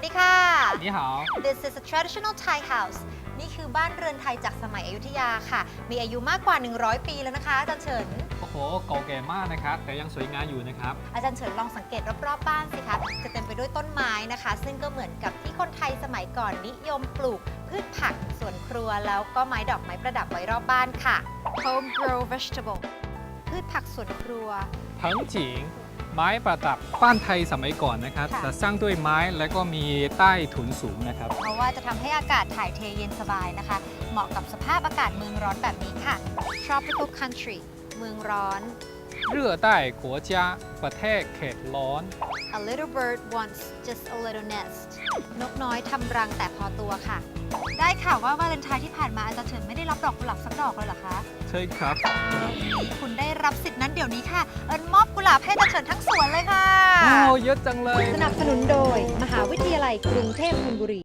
你好 This is a traditional Thai house นี่คือบ้านเรือนไทยจากสมัยอยุธยาค่ะ มีอายุมากกว่า 100 ปีแล้วนะคะอาจารย์เฉิน โอ้โห เก่าแก่มากนะครับ แต่ยังสวยงามอยู่นะครับ อาจารย์เฉินลองสังเกตรอบๆบ้านสิคะ จะเต็มไปด้วยต้นไม้นะคะ ซึ่งก็เหมือนกับที่คนไทยสมัยก่อนนิยมปลูกพืชผักสวนครัวแล้วก็ไม้ดอกไม้ประดับไว้รอบบ้านค่ะ Home grow vegetable พืชผักสวนครัวเพิงจิง ไม้ประดับบ้านไทยสมัยก่อนนะครับค่ะ จะสร้างด้วยไม้และก็มีใต้ถุนสูงนะครับ เพราะว่าจะทำให้อากาศถ่ายเทเย็นสบายนะคะ เหมาะกับสภาพอากาศเมืองร้อนแบบนี้ค่ะ tropical country เมืองร้อน เรือใต้กัวจ้าประเทศเขตร้อน A little bird wants just a little nest นกน้อยทำรังแต่พอตัวค่ะ ได้ข่าวว่าวาเลนไทน์ที่ผ่านมาอาจารย์เฉินไม่ได้รับดอกกุหลาบสักดอกเลยเหรอคะ ใช่ครับ คุณได้รับสิทธิ์นั้น เดี๋ยวนี้ค่ะ เอิญมอบกุหลาบให้อาจารย์เฉินทั้งสวนเลยค่ะ โอ้เยอะจังเลย สนับสนุนโดย มหาวิทยาลัยกรุงเทพธนบุรี